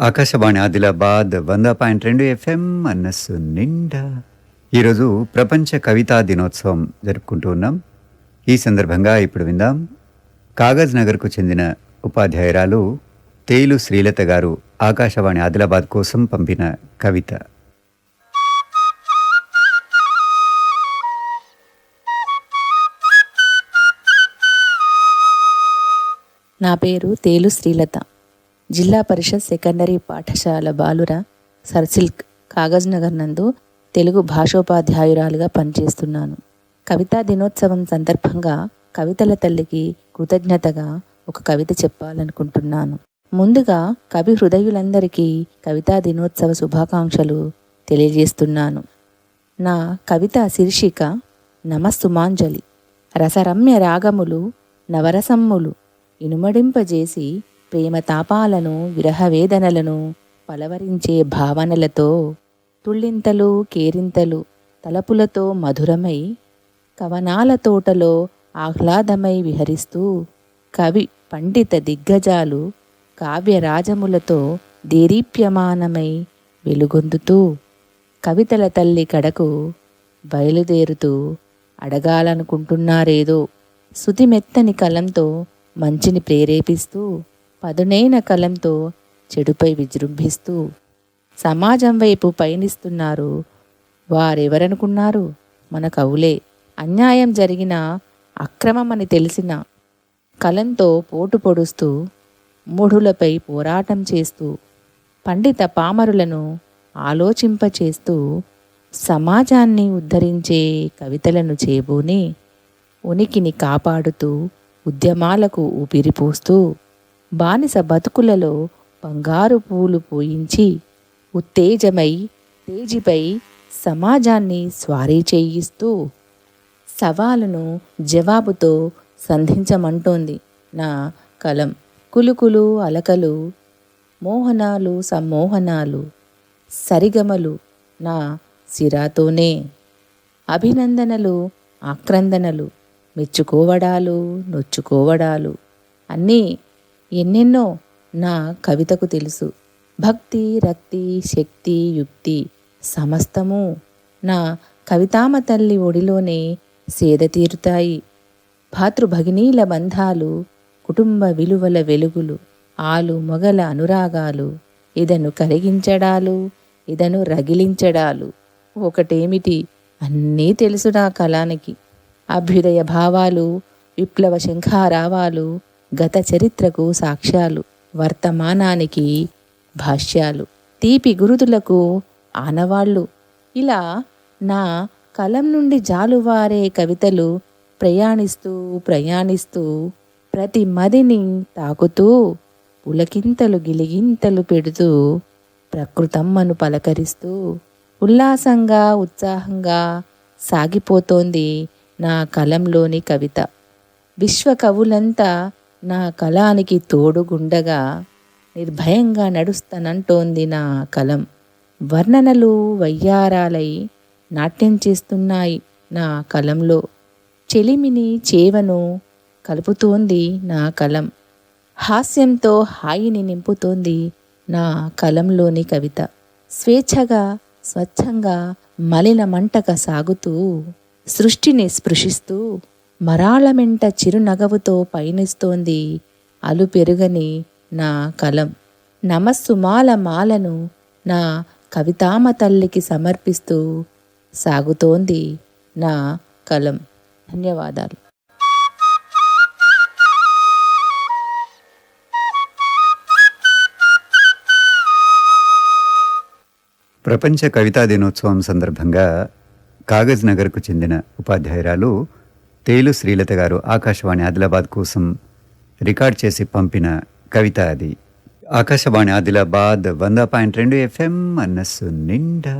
ఆకాశవాణి ఆదిలాబాద్ వంద పాయింట్ రెండు ఎఫ్ఎం మనస్సు నిండా. ఈరోజు ప్రపంచ కవితా దినోత్సవం జరుపుకుంటూ ఉన్నాం. ఈ సందర్భంగా ఇప్పుడు విందాం. కాగజ్ నగర్కు చెందిన ఉపాధ్యాయురాలు తేలు శ్రీలత గారు ఆకాశవాణి ఆదిలాబాద్ కోసం పంపిన కవిత. నా పేరు తేలు శ్రీలత. జిల్లా పరిషత్ సెకండరీ పాఠశాల బాలుర సర్సిల్క్ కాగజ్ నగర్ నందు తెలుగు భాషోపాధ్యాయురాలుగా పనిచేస్తున్నాను. కవితా దినోత్సవం సందర్భంగా కవితల తల్లికి కృతజ్ఞతగా ఒక కవిత చెప్పాలనుకుంటున్నాను. ముందుగా కవి హృదయులందరికీ కవితా దినోత్సవ శుభాకాంక్షలు తెలియజేస్తున్నాను. నా కవిత శీర్షిక నమస్సుమాంజలి. రసరమ్య రాగములు నవరసమ్ములు ఇనుమడింపజేసి ప్రేమతాపాలను విరహవేదనలను పలవరించే భావనలతో తుళ్ళింతలు కేరింతలు తలపులతో మధురమై కవనాల తోటలో ఆహ్లాదమై విహరిస్తూ కవి పండిత దిగ్గజాలు కావ్యరాజములతో దేరీప్యమానమై వెలుగొందుతూ కవితల తల్లి కడకు బయలుదేరుతూ అడగాలనుకుంటున్నారేదో శుతిమెత్తని కలంతో మంచిని ప్రేరేపిస్తూ పదునైన కలంతో చెడుపై విజృంభిస్తూ సమాజం వైపు పయనిస్తున్నారు. వారెవరనుకున్నారు? మన కవులే అన్యాయం జరిగిన అక్రమమని తెలిసిన కలంతో పోటు పొడుస్తూ మూఢులపై పోరాటం చేస్తూ పండిత పామరులను ఆలోచింపచేస్తూ సమాజాన్ని ఉద్ధరించే కవితలను చేబూని ఉనికిని కాపాడుతూ ఉద్యమాలకు ఊపిరిపోస్తూ బానిస బతుకులలో బంగారు పూలు పూయించి ఉత్తేజమై తేజిపై సమాజాన్ని స్వారీ చేయిస్తూ సవాలును జవాబుతో సంధించమంటోంది నా కలం. కులుకులు అలకలు మోహనాలు సమ్మోహనాలు సరిగమలు నా సిరాతోనే. అభినందనలు ఆక్రందనలు మెచ్చుకోవడాలు నొచ్చుకోవడాలు అన్నీ ఎన్నెన్నో నా కవితకు తెలుసు. భక్తి రక్తి శక్తి యుక్తి సమస్తము నా కవితామ తల్లి ఒడిలోనే సేద తీరుతాయి భాతృభగినీల బంధాలు కుటుంబ విలువల వెలుగులు ఆలు మొగల అనురాగాలు ఇదను కరిగించడాలు ఇదను రగిలించడాలు. ఒకటేమిటి? అన్నీ తెలుసు నా కళానికి. అభ్యుదయ భావాలు విప్లవ శంఖారావాలు గత చరిత్రకు సాక్ష్యాలు వర్తమానానికి భాష్యాలు. తీపి గురుదులకు ఆనవాళ్ళు ఇలా నా కలం నుండి జాలువారే కవితలు ప్రయాణిస్తూ ప్రయాణిస్తూ ప్రతి మదిని తాకుతూ ఉలకింతలు గిలిగింతలు పెడుతూ ప్రకృతమ్మను పలకరిస్తూ ఉల్లాసంగా ఉత్సాహంగా సాగిపోతోంది నా కలంలోని కవిత. విశ్వ కవులంతా నా కలానికి తోడుగుండగా నిర్భయంగా నడుస్తానంటోంది నా కలం. వర్ణనలు వయ్యారాలై నాట్యం చేస్తున్నాయి నా కలంలో. చెలిమిని చేవను కలుపుతోంది నా కలం. హాస్యంతో హాయిని నింపుతోంది నా కలంలోని కవిత. స్వేచ్ఛగా స్వచ్ఛంగా మలిన మంటక సాగుతూ సృష్టిని స్పృశిస్తూ మరాళమెంట చిరునగవుతో పయనిస్తోంది అలు పెరుగని నా కలం. నమస్సుమాల మాలను నా కవితామ తల్లికి సమర్పిస్తూ సాగుతోంది నా కలం. ధన్యవాదాలు. ప్రపంచ కవితా దినోత్సవం సందర్భంగా కాగజ్ నగర్కు చెందిన ఉపాధ్యాయురాలు తేలు శ్రీలత గారు ఆకాశవాణి ఆదిలాబాద్ కోసం రికార్డ్ చేసి పంపిన కవిత అది. ఆకాశవాణి ఆదిలాబాద్ వంద పాయింట్ రెండు ఎఫ్ఎం మనస్సు నిండా